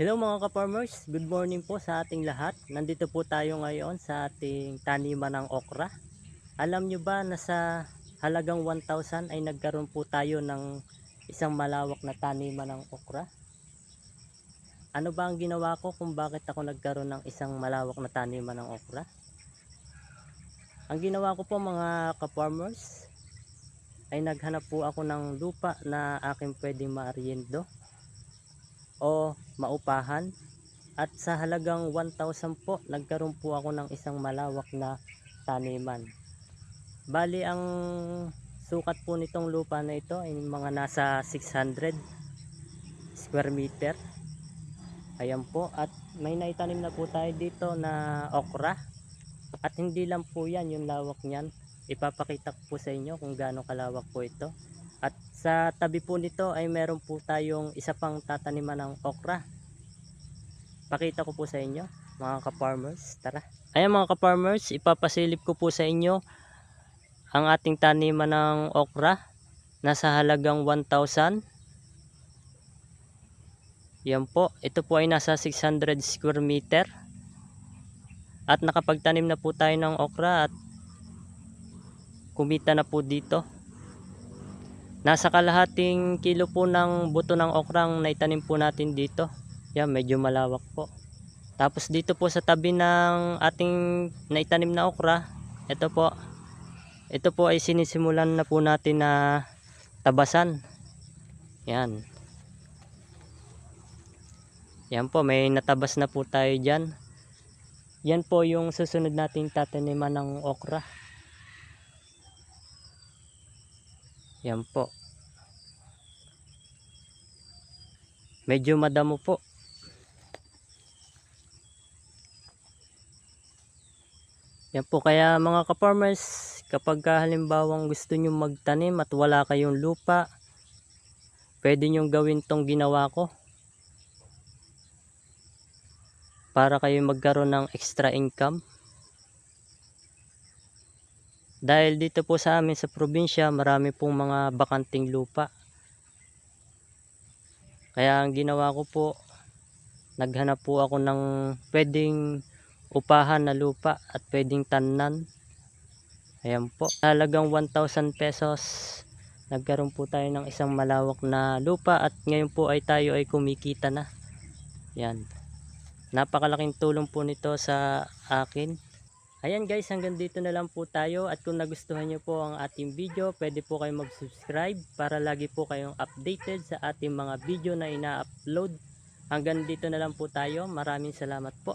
Hello mga ka-farmers, good morning po sa ating lahat. Nandito po tayo ngayon sa ating taniman ng okra. Alam nyo ba na sa halagang 1,000 ay nagkaroon po tayo ng isang malawak na taniman ng okra? Ano ba ang ginawa ko kung bakit ako nagkaroon ng isang malawak na taniman ng okra? Ang ginawa ko po mga ka-farmers ay naghanap po ako ng lupa na aking pwedeng maariendo o maupahan. At sa halagang 1,000 po nagkaroon po ako ng isang malawak na taniman. Bali ang sukat po nitong lupa na ito ay mga nasa 600 square meter. Ayan po. At may naitanim na po tayo dito na okra. At hindi lang po yan yung lawak niyan. Ipapakita ko po sa inyo kung gaano kalawak po ito at sa tabi po nito ay meron po tayong isa pang tataniman ng okra. Pakita ko po sa inyo mga ka-farmers. Tara. Ayan mga ka-farmers, ipapasilip ko po sa inyo ang ating taniman ng okra. Nasa halagang 1,000. Yan po. Ito po ay nasa 600 square meter. At nakapagtanim na po tayo ng okra at kumita na po dito. Nasa kalahating kilo po ng buto ng okrang naitanim po natin dito. Yan, medyo malawak po. Tapos dito po sa tabi ng ating naitanim na okra, ito po. Ito po ay sinisimulan na po natin na tabasan. Yan. Yan po, may natabas na po tayo dyan. Yan po yung susunod nating tataniman ng okra. Yan po. Medyo madamo po. Yan po kaya mga ka-farmers, kapag ka halimbawang gusto nyo magtanim at wala kayong lupa, pwede nyo gawin tong ginawa ko. Para kayo magkaroon ng extra income. Dahil dito po sa amin sa probinsya, marami pong mga bakanting lupa. Kaya ang ginawa ko po, naghanap po ako ng pwedeng upahan na lupa at pwedeng tanan. Ayan po. Halagang 1,000 pesos. Nagkaroon po tayo ng isang malawak na lupa at ngayon po ay tayo ay kumikita na. Yan. Napakalaking tulong po nito sa akin. Ayan guys, hanggang dito na lang po tayo at kung nagustuhan nyo po ang ating video, pwede po kayong mag-subscribe para lagi po kayong updated sa ating mga video na ina-upload. Hanggang dito na lang po tayo. Maraming salamat po.